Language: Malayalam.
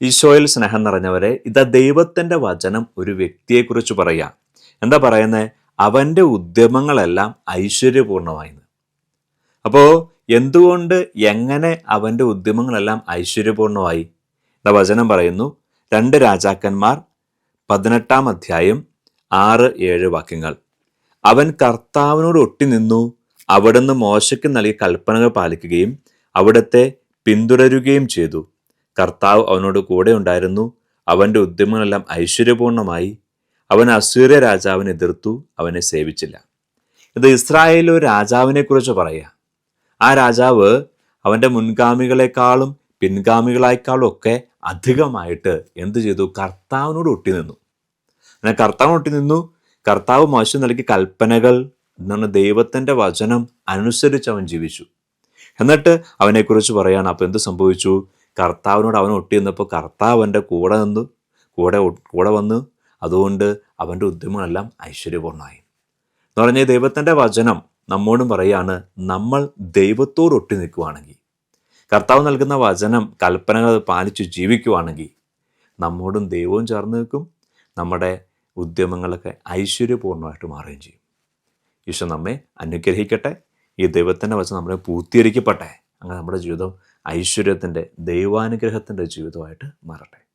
ഈശോയിൽ സ്നേഹം നിറഞ്ഞവരെ ഇതാ ദൈവത്തിന്റെ വചനം ഒരു വ്യക്തിയെക്കുറിച്ച് പറയാം. എന്താ പറയുന്നത് അവന്റെ ഉദ്യമങ്ങളെല്ലാം ഐശ്വര്യപൂർണമായി അപ്പോൾ എന്തുകൊണ്ട് എങ്ങനെ അവന്റെ ഉദ്യമങ്ങളെല്ലാം ഐശ്വര്യപൂർണമായി? എന്താ വചനം പറയുന്നു. രണ്ട് രാജാക്കന്മാർ പതിനെട്ടാം അധ്യായം ആറ് ഏഴ് വാക്യങ്ങൾ. അവൻ കർത്താവിനോട് ഒട്ടി നിന്നു. അവിടുന്ന് മോശയ്ക്ക് നൽകിയ കൽപ്പനകൾ പാലിക്കുകയും അവിടുത്തെ പിന്തുടരുകയും ചെയ്തു. കർത്താവ് അവനോട് കൂടെ ഉണ്ടായിരുന്നു. അവന്റെ ഉദ്യമങ്ങളെല്ലാം ഐശ്വര്യപൂർണമായി. അവൻ അസൂര്യ രാജാവിനെ എതിർത്തു അവനെ സേവിച്ചില്ല. ഇത് ഇസ്രായേലിലെ ഒരു രാജാവിനെ കുറിച്ച് പറയുക. ആ രാജാവ് അവന്റെ മുൻഗാമികളെക്കാളും പിൻഗാമികളെക്കാളും ഒക്കെ അധികമായിട്ട് എന്ത് ചെയ്തു? കർത്താവിനോട് ഒട്ടി നിന്നു അങ്ങനെ കർത്താവിനോട് ഒട്ടി നിന്നു കർത്താവ് മോശം നൽകിയ കൽപ്പനകൾ എന്നാണ് ദൈവത്തിന്റെ വചനം അനുസരിച്ച് അവൻ ജീവിച്ചു. എന്നിട്ട് അവനെക്കുറിച്ച് പറയാണ് അപ്പോൾ എന്ത് സംഭവിച്ചു? കർത്താവിനോട് അവൻ ഒട്ടി നിന്നപ്പോൾ കർത്താവ് അവന്റെ കൂടെ നിന്നു കൂടെ കൂടെ വന്നു. അതുകൊണ്ട് അവന്റെ ഉദ്യമങ്ങളെല്ലാം ഐശ്വര്യപൂർണമായി. എന്ന് പറഞ്ഞാൽ ദൈവത്തിന്റെ വചനം നമ്മോടും പറയാണ് നമ്മൾ ദൈവത്തോട് ഒട്ടി നിൽക്കുവാണെങ്കിൽ കർത്താവ് നൽകുന്ന വചനം കൽപ്പനകൾ പാലിച്ചു ജീവിക്കുവാണെങ്കിൽ നമ്മോടും ദൈവവും ചേർന്ന് നിൽക്കും നമ്മുടെ ഉദ്യമങ്ങളൊക്കെ ഐശ്വര്യപൂർണമായിട്ട് മാറുകയും ചെയ്യും. ഈശോ നമ്മെ അനുഗ്രഹിക്കട്ടെ. ഈ ദൈവത്തിന്റെ വചനം നമ്മളെ പൂർത്തീകരിക്കപ്പെട്ടെ. അങ്ങനെ നമ്മുടെ ജീവിതം ഐശ്വര്യത്തിന്റെ ദൈവാനുഗ്രഹത്തിന്റെ ജീവിതമായിട്ട് മാറട്ടെ.